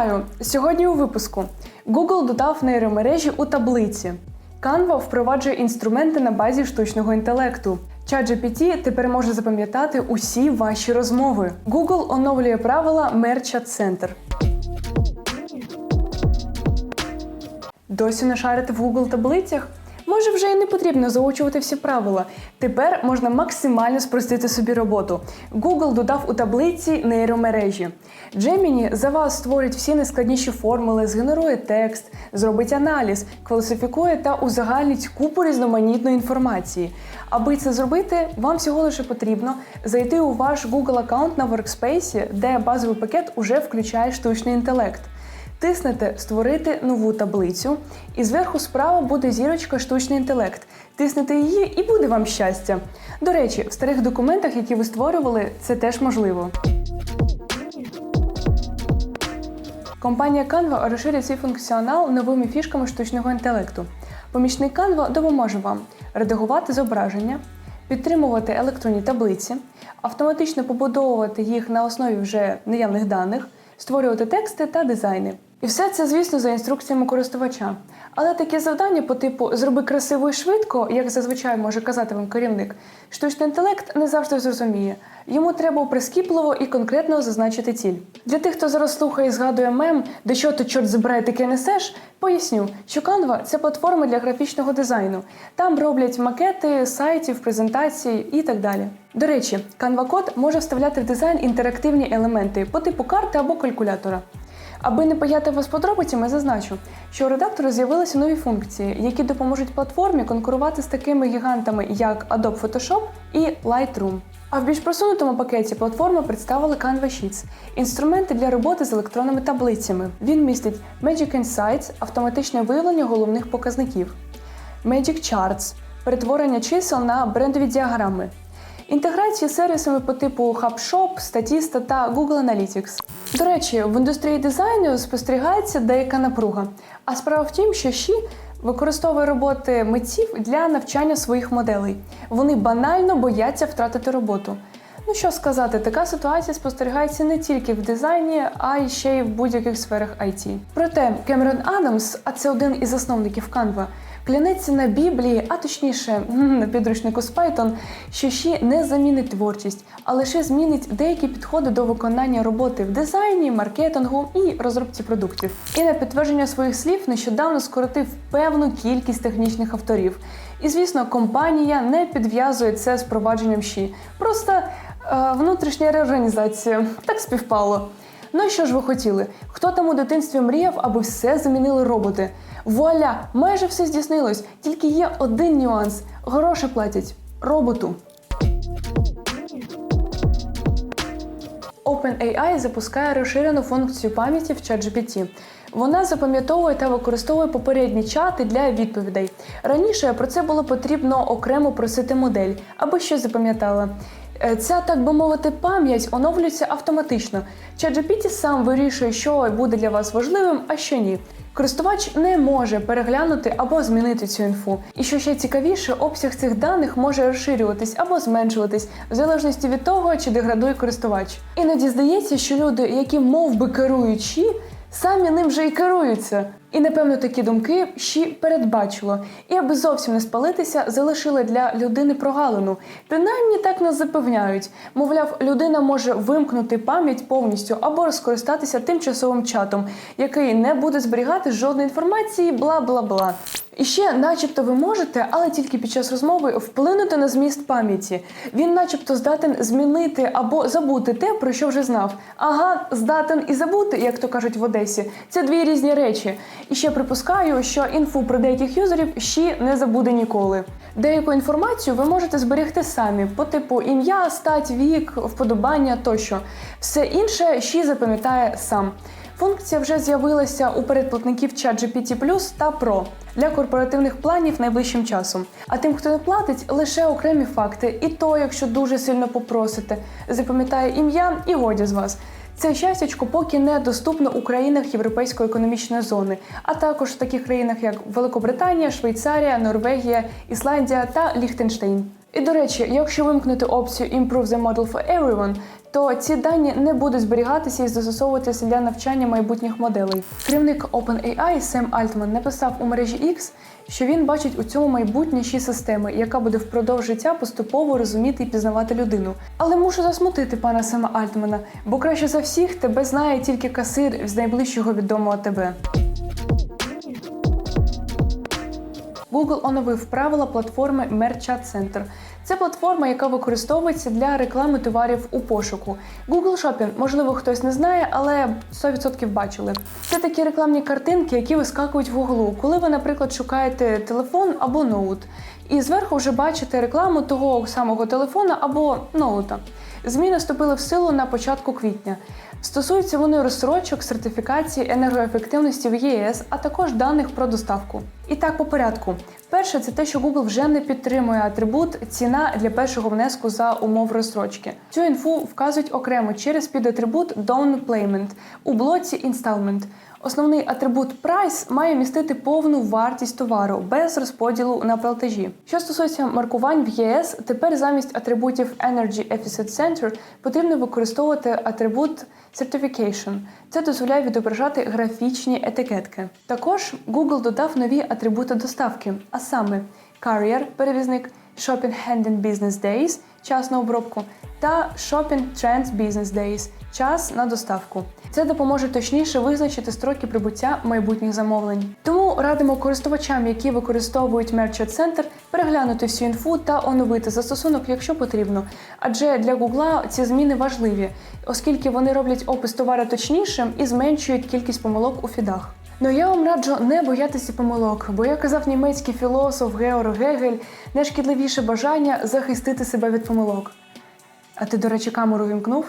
Вітаю! Сьогодні у випуску Google додав нейромережі у таблиці. Canva впроваджує інструменти на базі штучного інтелекту. ChatGPT тепер може запам'ятати усі ваші розмови. Google оновлює правила Merchat Center. Досі не шарите в Google таблицях? Може, вже і не потрібно заучувати всі правила. Тепер можна максимально спростити собі роботу. Google додав у таблиці нейромережі. Gemini за вас створить всі найскладніші формули, згенерує текст, зробить аналіз, класифікує та узагальнить купу різноманітної інформації. Аби це зробити, вам всього лише потрібно зайти у ваш Google аккаунт на Workspace, де базовий пакет уже включає штучний інтелект. Тиснете Створити нову таблицю, і зверху справа буде зірочка штучний інтелект. Тиснете її і буде вам щастя. До речі, в старих документах, які ви створювали, це теж можливо. Компанія Canva розширить свій функціонал новими фішками штучного інтелекту. Помічник Canva допоможе вам редагувати зображення, підтримувати електронні таблиці, автоматично побудовувати їх на основі вже наявних даних, створювати тексти та дизайни. І все це, звісно, за інструкціями користувача. Але такі завдання по типу зроби красиво і швидко, як зазвичай може казати вам керівник, штучний інтелект не завжди зрозуміє. Йому треба прискіпливо і конкретно зазначити ціль. Для тих, хто зараз слухає і згадує мем, де що ти чорт забирає таке несеш, поясню, що Canva – це платформа для графічного дизайну. Там роблять макети, сайтів, презентації і так далі. До речі, Canva код може вставляти в дизайн інтерактивні елементи по типу карти або калькулятора. Аби не паяти вас подробицями, зазначу, що у редактора з'явилися нові функції, які допоможуть платформі конкурувати з такими гігантами, як Adobe Photoshop і Lightroom. А в більш просунутому пакеті платформа представила Canva Sheets – інструменти для роботи з електронними таблицями. Він містить Magic Insights – автоматичне виявлення головних показників, Magic Charts – перетворення чисел на брендові діаграми, інтеграції з сервісами по типу HubShop, Statista та Google Analytics. До речі, в індустрії дизайну спостерігається деяка напруга. А справа в тім, що Ші використовує роботи митців для навчання своїх моделей. Вони банально бояться втратити роботу. Ну що сказати, така ситуація спостерігається не тільки в дизайні, а й ще й в будь-яких сферах IT. Проте Кемерон Адамс, а це один із засновників Canva, клянеться на Біблії, а точніше на підручнику з Python, що ще не замінить творчість, а лише змінить деякі підходи до виконання роботи в дизайні, маркетингу і розробці продуктів. І на підтвердження своїх слів нещодавно скоротив певну кількість технічних авторів. І звісно, компанія не підв'язує це з провадженням щі. Просто е, внутрішня реорганізація так співпало. Ну і що ж ви хотіли? Хто там у дитинстві мріяв, аби все замінили роботи? Вуаля, майже все здійснилось. Тільки є один нюанс: гроші платять роботу. OpenAI запускає розширену функцію пам'яті в ChatGPT. Вона запам'ятовує та використовує попередні чати для відповідей. Раніше про це було потрібно окремо просити модель, аби щось запам'ятала. Е, Ця, так би мовити, пам'ять оновлюється автоматично. ChatGPT сам вирішує, що буде для вас важливим, а що ні. Користувач не може переглянути або змінити цю інфу. І що ще цікавіше, обсяг цих даних може розширюватись або зменшуватись в залежності від того, чи деградує користувач. Іноді здається, що люди, які мов би керуючі, самі ним же і керуються. І напевно такі думки ще передбачило. І аби зовсім не спалитися, залишили для людини прогалину. Принаймні так нас запевняють. Мовляв, людина може вимкнути пам'ять повністю або розкористатися тимчасовим чатом, який не буде зберігати жодної інформації, бла бла бла. І ще, начебто, ви можете, але тільки під час розмови вплинути на зміст пам'яті. Він, начебто, здатен змінити або забути те, про що вже знав. Ага, здатен і забути, як то кажуть в Одесі. Це дві різні речі. І ще припускаю, що інфу про деяких юзерів ще не забуде ніколи. Деяку інформацію ви можете зберегти самі, по типу ім'я, стать, вік, вподобання тощо. Все інше ще запам'ятає сам. Функція вже з'явилася у передплатників ChatGPT Plus та Pro для корпоративних планів найближчим часом. А тим, хто не платить, лише окремі факти, і то, якщо дуже сильно попросите, запам'ятає ім'я і годі з вас. Це щастячко поки не доступно у країнах Європейської економічної зони, а також в таких країнах, як Великобританія, Швейцарія, Норвегія, Ісландія та Ліхтенштейн. І до речі, якщо вимкнути опцію Improve the Model for Everyone, то ці дані не будуть зберігатися і застосовуватися для навчання майбутніх моделей. Керівник OpenAI Сем Альтман написав у мережі X, що він бачить у цьому майбутнє системи, яка буде впродовж життя поступово розуміти і пізнавати людину. Але мушу засмутити пана Сема Альтмана, бо краще за всіх тебе знає тільки касир з найближчого відомого тебе. Google оновив правила платформи Merchat Center. Це платформа, яка використовується для реклами товарів у пошуку. Google Shopping, можливо, хтось не знає, але 100% бачили. Це такі рекламні картинки, які вискакують в углу, коли ви, наприклад, шукаєте телефон або ноут. І зверху вже бачите рекламу того самого телефона або ноута. Зміни вступили в силу на початку квітня. Стосуються вони розсрочок, сертифікації, енергоефективності в ЄС, а також даних про доставку. І так по порядку. Перше, це те, що Google вже не підтримує атрибут ціна для першого внеску за умов розсрочки. Цю інфу вказують окремо через підатрибут Down Payment у блоці Installment. Основний атрибут Price має містити повну вартість товару без розподілу на платежі. Що стосується маркувань в ЄС, тепер замість атрибутів Energy Efficient Center потрібно використовувати атрибут Certification. Це дозволяє відображати графічні етикетки. Також Google додав нові атрибути доставки, а саме Carrier – перевізник, Shopping Hand in Business Days – час на обробку, та Shopping Trends Business Days – час на доставку. Це допоможе точніше визначити строки прибуття майбутніх замовлень. Тому радимо користувачам, які використовують Merchant Center, переглянути всю інфу та оновити застосунок, якщо потрібно. Адже для Google ці зміни важливі, оскільки вони роблять опис товара точнішим і зменшують кількість помилок у фідах. Ну я вам раджу не боятися помилок, бо як казав німецький філософ Георг Гегель, найшкідливіше бажання захистити себе від помилок. А ти, до речі, камеру вімкнув?